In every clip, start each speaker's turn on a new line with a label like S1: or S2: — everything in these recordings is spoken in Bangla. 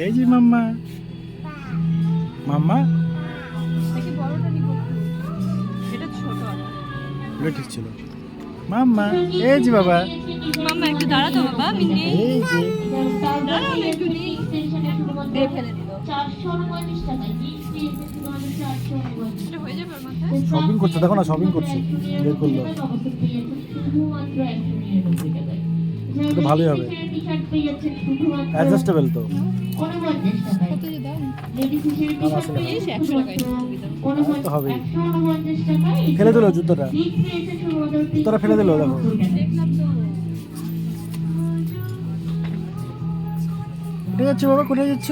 S1: এই যে মাম্মা। মাম্মা?
S2: এটা
S1: ছিল। মাম্মা এই যে বাবা।
S2: মাম্মা একটু দাঁড়াতো বাবা মিন্নি।
S1: এই যে।
S2: দাঁড়াও একটু নেই হয়ে ওর
S1: শপিং করছে দেখো না শপিং করছে। বের করল। ভালোই হবে। অ্যাডজাস্টেবল তো। ফেলে দিল জুতোটা। জুতোটা ফেলে দিল দেখো। ঠিক আছে বাবা? কোথায় যাচ্ছ?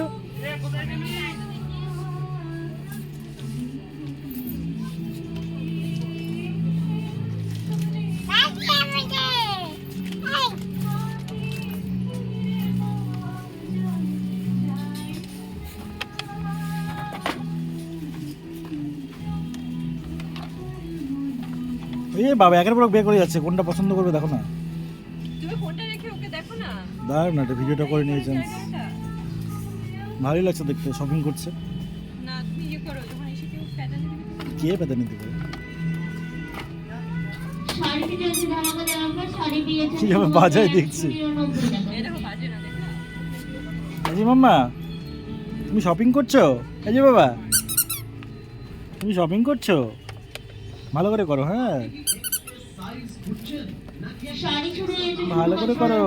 S1: এই বাবা একের পর বের করে যাচ্ছে। কোনটা পছন্দ করবে দেখো না।
S2: তুমি ফোনটা রেখে ওকে দেখো না।
S1: দাঁড়াও না এটা ভিডিওটা করে
S2: জায়গাটা।
S1: ভালোই লাগছে দেখতে শপিং করছে।
S2: না তুমি ইয়ে করো যখন এসে কেউ প্যাটার্ন দিবে
S1: কে পেতে নিতে পারে কীভাবে বাজায় দেখছি?
S2: এই
S1: মাম্মা তুমি শপিং করছ? এই যে বাবা তুমি শপিং করছ? ভালো করে করো হ্যাঁ। ভালো করে করো।